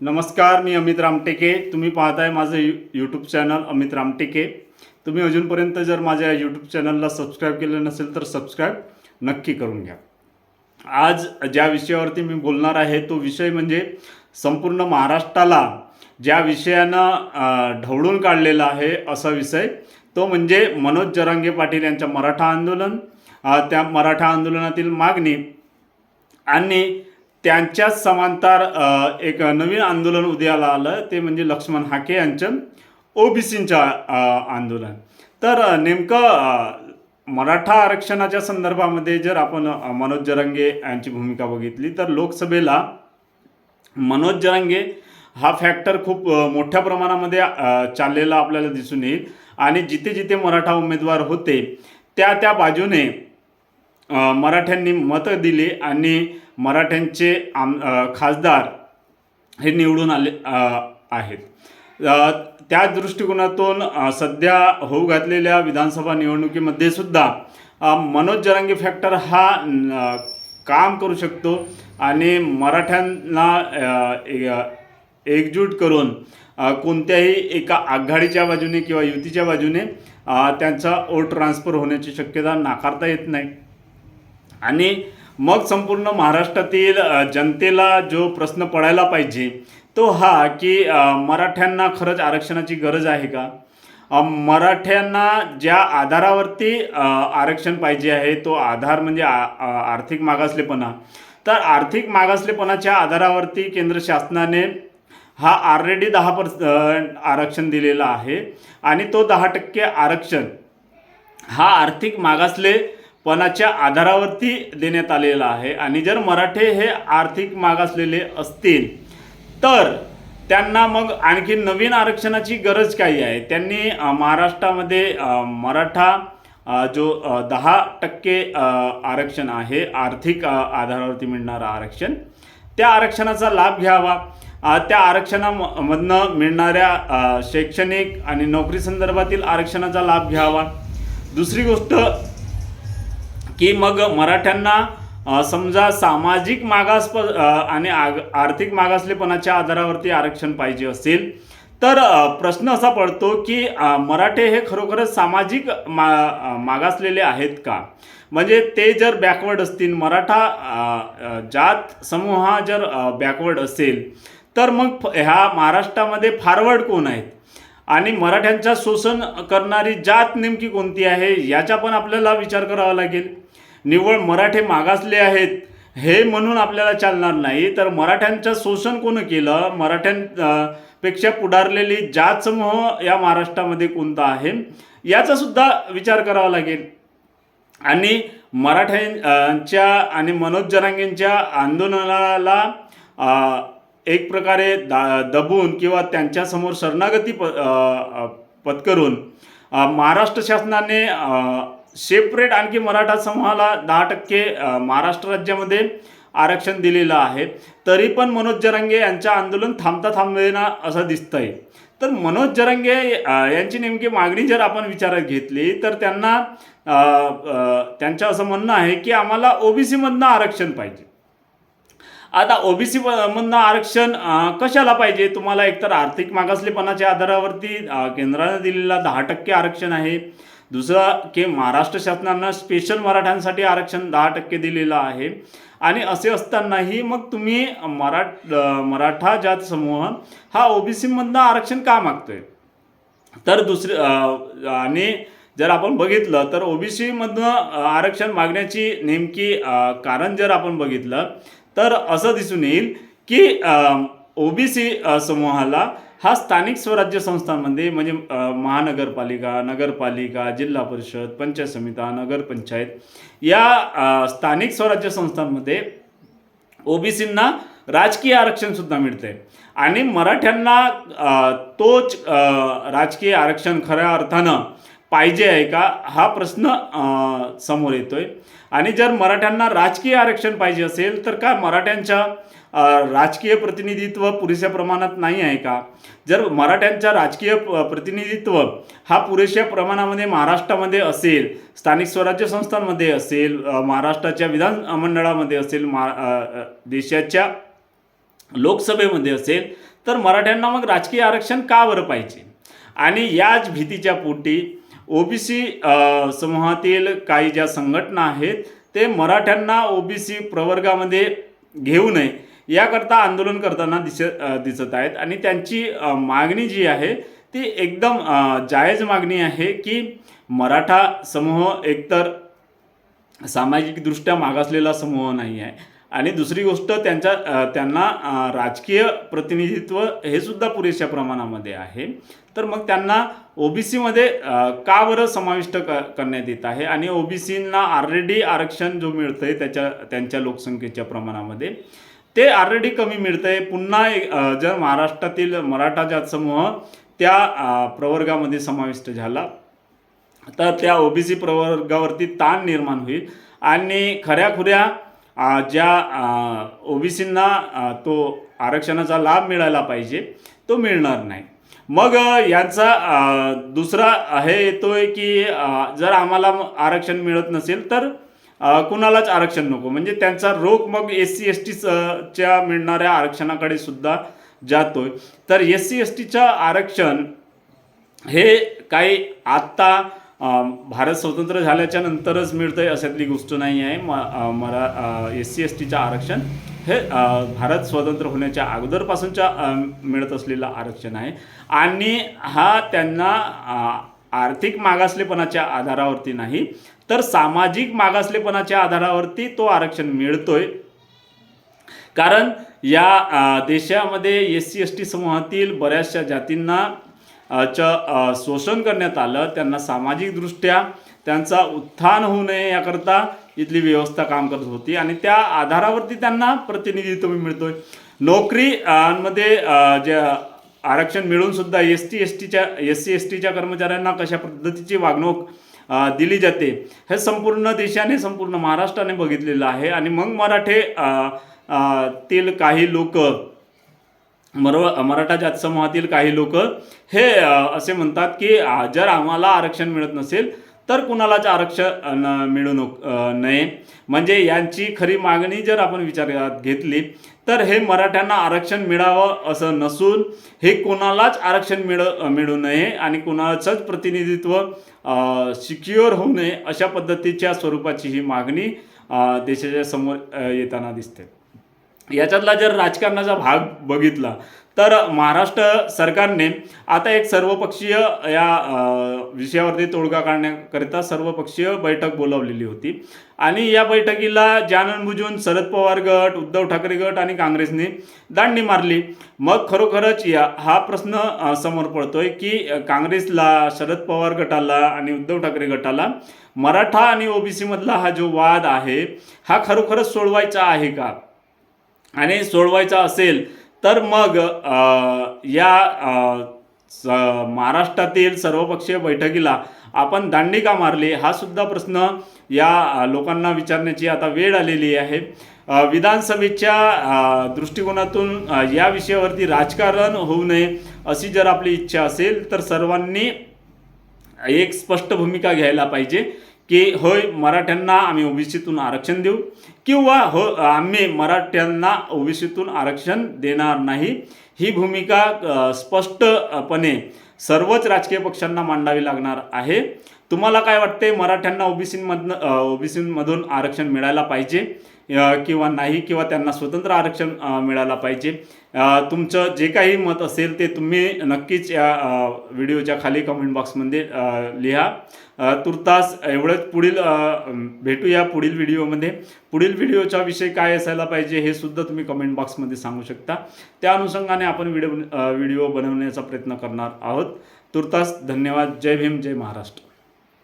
नमस्कार मी अमित रामटेके. तुम्ही पाहताय माझं you YouTube channel Amit Ramteke. तुम्ही अजूनपर्यंत जर माझ्या यूट्यूब चॅनलला सबस्क्राईब केलं नसेल तर सबस्क्राईब नक्की करून घ्या. आज ज्या विषयावरती मी बोलणार आहे तो विषय म्हणजे संपूर्ण महाराष्ट्राला ज्या विषयानं ढवळून काढलेला आहे असा विषय तो म्हणजे मनोज जरांगे पाटील यांच्या मराठा आंदोलन. त्या मराठा आंदोलनातील मागणी आणि त्यांच्याच समांतर एक नवीन आंदोलन उदयाला आलं. ते म्हणजे लक्ष्मण हाके यांचं ओबीसींचं आंदोलन. तर नेमकं मराठा आरक्षणाच्या संदर्भामध्ये जर आपण मनोज जरांगे यांची भूमिका बघितली तर लोकसभेला मनोज जरांगे हा फॅक्टर खूप मोठ्या प्रमाणामध्ये चाललेला आपल्याला दिसून येईल. आणि जिथे जिथे मराठा उमेदवार होते त्या त्या बाजूने मराठ्यांनी मतं दिली आणि मराठ्यांचे आम खासदार हे निवडून आले आहेत. त्या दृष्टिकोनातून सध्या होऊ घातलेल्या विधानसभा निवडणुकीमध्ये सुद्धा मनोज जरांगे फॅक्टर हा काम करू शकतो आणि मराठ्यांना एकजूट करून कोणत्याही एका आघाडीच्या बाजूने किंवा युतीच्या बाजूने त्यांचा वोट ट्रान्सफर होण्याची शक्यता नाकारता येत नाही. आणि मग संपूर्ण महाराष्ट्रातील जनतेला जो प्रश्न पडायला पाहिजे तो हा की मराठ्यांना खरंच आरक्षणाची गरज आहे का? मराठ्यांना ज्या आधारावरती आरक्षण पाहिजे आहे तो आधार म्हणजे आ- आर्थिक मागासलेपणा. तर आर्थिक मागासलेपणाच्या आधारावरती केंद्र शासनाने हा ऑलरेडी दहा पर्स आरक्षण दिलेला आहे. आणि तो दहा टक्के आरक्षण हा आर्थिक मागासले पणाच्या आधारावरती देण्यात आलेला आहे. आणि जर मराठे हे आर्थिक मागासलेले असतील तर त्यांना मग आणखी नवीन आरक्षणाची गरज काही आहे. त्यांनी महाराष्ट्रामध्ये मराठा जो दहा टक्के आरक्षण आहे आर्थिक आधारावरती मिळणारं आरक्षण त्या आरक्षणाचा लाभ घ्यावा. त्या आरक्षणामधनं मिळणाऱ्या शैक्षणिक आणि नोकरी संदर्भातील आरक्षणाचा लाभ घ्यावा. दुसरी गोष्ट की मग मराठ्यांना समजा सामाजिक मागास आणि आग आर्थिक मागासलेपणाच्या आधारावरती आरक्षण पाहिजे असेल तर प्रश्न असा पडतो की मराठे हे खरोखरच सामाजिक मा मागासलेले आहेत का? म्हणजे ते जर बॅकवर्ड असतील मराठा जात समूह हा जर बॅकवर्ड असेल तर मग फ- ह्या महाराष्ट्रामध्ये फॉरवर्ड कोण आहेत? आणि मराठ्यांचा शोषण करणारी जात नेमकी कोणती आहे? याचा पण आपल्याला विचार करावा लागेल. निव्वळ मराठे मागासले आहेत हे म्हणून आपल्याला चालणार नाही. तर मराठ्यांचं शोषण कोण केलं? मराठ्यां पेक्षा पुढारलेली जात समूह या महाराष्ट्रामध्ये कोणता आहे? याचा सुद्धा विचार करावा लागेल. आणि मराठ्यांच्या आणि मनोज जरांगेंच्या आंदोलनाला एक प्रकारे दा दबून किंवा त्यांच्यासमोर शरणागती प पत्करून महाराष्ट्र शासनाने सेपरेट आणखी मराठा समूहाला दहा टक्के महाराष्ट्र राज्यामध्ये आरक्षण दिलेलं आहे. तरी पण मनोज जरांगे यांचं आंदोलन थांबता थांबेना असं दिसतं आहे तर मनोज जरांगे यांची नेमकी मागणी जर आपण विचारात घेतली तर त्यांना त्यांचं असं म्हणणं आहे की आम्हाला ओबीसीमधनं आरक्षण पाहिजे. आता ओबीसी मधनं आरक्षण कशाला पाहिजे? तुम्हाला एकतर आर्थिक मागासलेपणाच्या आधारावरती केंद्रानं केंद्राने दिलेला दहा टक्के आरक्षण आहे. दुसरं की महाराष्ट्र शासनानं स्पेशल मराठ्यांसाठी आरक्षण दहा टक्के दिलेलं आहे. आणि असे असतानाही मग तुम्ही मराठ मराठा जात समूह हा ओबीसीमधनं आरक्षण का मागतोय? तर दुसरे आणि जर आपण बघितलं तर ओबीसीमधनं आरक्षण मागण्याची नेमकी कारण जर आपण बघितलं तर असं दिसून येईल की ओबीसी समूहाला हा स्थानिक स्वराज्य संस्थांमध्ये म्हणजे महानगरपालिका नगरपालिका जिल्हा परिषद पंचायत समिता नगरपंचायत या स्थानिक स्वराज्य संस्थांमध्ये ओबीसींना राजकीय आरक्षण सुद्धा मिळते आणि मराठ्यांना तोच राजकीय आरक्षण खऱ्या अर्थानं पाहिजे आहे का? हा प्रश्न समोर येतोय. आणि जर मराठ्यांना राजकीय आरक्षण पाहिजे असेल तर का मराठ्यांच्या राजकीय प्रतिनिधित्व पुरेशा प्रमाणात नाही आहे का? जर मराठ्यांचा राजकीय प्रतिनिधित्व हा पुरेशा प्रमाणामध्ये महाराष्ट्रामध्ये असेल स्थानिक स्वराज्य संस्थांमध्ये असेल महाराष्ट्राच्या विधान मंडळामध्ये असेल मा देशाच्या लोकसभेमध्ये असेल तर मराठ्यांना मग राजकीय आरक्षण का बरं पाहिजे? आणि याच भीतीच्या पोटी ओबीसी समूहातील काही ज्या संघटना आहेत ते मराठ्यांना ओबीसी प्रवर्गामध्ये घेऊ नये याकरता आंदोलन करताना दिस दिसत आहेत. आणि त्यांची मागणी जी आहे ती एकदम जायज मागणी आहे की मराठा समूह एकतर सामाजिकदृष्ट्या मागासलेला समूह नाही आहे. आणि दुसरी गोष्ट त्यांच्या त्यांना राजकीय प्रतिनिधित्व हे सुद्धा पुरेशा प्रमाणामध्ये आहे. तर मग त्यांना ओबीसीमध्ये का बरं समाविष्ट क करण्यात येत आहे? आणि ओबीसींना ऑलरेडी आरक्षण जो मिळतं आहे त्याच्या त्यांच्या लोकसंख्येच्या प्रमाणामध्ये ते ऑलरेडी कमी मिळतं आहे पुन्हा एक, जर महाराष्ट्रातील मराठा जातसमूह त्या प्रवर्गामध्ये समाविष्ट झाला तर त्या ओबीसी प्रवर्गावरती ताण निर्माण होईल. आणि खऱ्याखुऱ्या खुऱ्या ज्या ओबीसींना तो आरक्षणाचा लाभ मिळायला पाहिजे तो मिळणार नाही. मग यांचा दुसरा हे येतोय की जर आम्हाला आरक्षण मिळत नसेल तर कुणालाच आरक्षण नको. म्हणजे त्यांचा रोख मग एस सी एस टीच्या मिळणाऱ्या आरक्षणाकडे सुद्धा जातोय. तर एस सी एस टीचं आरक्षण हे काही आत्ता भारत स्वतंत्र झाल्याच्या नंतरच मिळतं आहे अशातली गोष्ट नाही आहे. म मरा एस सी एस टीचं आरक्षण हे भारत स्वतंत्र होण्याच्या अगोदरपासूनच्या मिळत असलेलं आरक्षण आहे. आणि हा त्यांना आर्थिक मागासलेपणाच्या आधारावरती नाही तर सामाजिक मागासलेपणाच्या आधारावरती तो आरक्षण मिळतोय. कारण या देशामध्ये एस सी एस टी समूहातील बऱ्याचशा जातींना च शोषण करण्यात आलं. त्यांना सामाजिकदृष्ट्या त्यांचा उत्थान होऊ नये याकरता इथली व्यवस्था काम करत होती. आणि त्या आधारावरती त्यांना प्रतिनिधित्व मिळतोय. नोकरी मध्ये जे आरक्षण मिळूनसुद्धा एस टी एस टीच्या एस सी एस टीच्या कर्मचाऱ्यांना कशा पद्धतीची वागणूक दिली जाते हे संपूर्ण देशाने संपूर्ण महाराष्ट्राने बघितलेलं आहे. आणि मग मराठे तील काही लोक मरव मराठा जातसमूहातील काही लोक हे असे म्हणतात की जर आम्हाला आरक्षण मिळत नसेल तर कुणालाच आरक्षण मिळू नको नये. म्हणजे यांची खरी मागणी जर आपण विचारात घेतली तर हे मराठ्यांना आरक्षण मिळावं असं नसून हे कोणालाच आरक्षण मिळ मिळू नये आणि कुणाचंच प्रतिनिधित्व सिक्युअर होऊ नये अशा पद्धतीच्या स्वरूपाची ही मागणी देशाच्या समोर येताना दिसते. याच्यातला जर राजकारणाचा भाग बघितला तर महाराष्ट्र सरकारने आता एक सर्वपक्षीय या विषयावरती तोडगा काढण्याकरिता सर्वपक्षीय बैठक बोलावलेली होती. आणि या बैठकीला जानन बुजून शरद पवार गट उद्धव ठाकरे गट आणि काँग्रेसने दांडी मारली मग खरोखरच या हा प्रश्न समोर पडतोय की काँग्रेसला शरद पवार गटाला आणि उद्धव ठाकरे गटाला मराठा आणि ओबीसीमधला हा जो वाद आहे हा खरोखरच सोडवायचा आहे का? आणि सोडवायचा असेल तर मग या महाराष्ट्रातील सर्वपक्षीय बैठकीला आपण दांडी का मारली? हा सुद्धा प्रश्न या लोकांना विचारण्याची आता वेळ आलेली आहे. विधानसभेच्या दृष्टिकोनातून या विषयावरती राजकारण होऊ नये अशी जर आपली इच्छा असेल तर सर्वांनी एक स्पष्ट भूमिका घ्यायला पाहिजे की होय मराठ्यांना आम्ही ओबीसीतून आरक्षण देऊ. किंवा हो आम्ही मराठ्यांना ओबीसीतून आरक्षण देणार नाही. ही भूमिका स्पष्टपणे सर्वच राजकीय पक्षांना मांडावी लागणार आहे. तुम्हाला काय वाटते मराठ्यांना ओबीसीमधनं ओबीसीमधून आरक्षण मिळायला पाहिजे? किंवा नाही किंवा त्यांना स्वतंत्र आरक्षण अ, मिळायला पाहिजे. तुमचं जे काही मत असेल ते तुम्ही नक्कीच या व्हिडिओच्या खाली कमेंट बॉक्समध्ये लिहा. तुर्तास एवढंच पुढील भेटूया पुढील व्हिडिओमध्ये. पुढील व्हिडिओचा विषय काय असायला पाहिजे हे सुद्धा तुम्ही कमेंट बॉक्समध्ये सांगू शकता. त्या अनुषंगाने आपण व्हिडिओ व्हिडिओ बनवण्याचा प्रयत्न करणार आहोत. तुर्तास धन्यवाद. जय भीम जय महाराष्ट्र.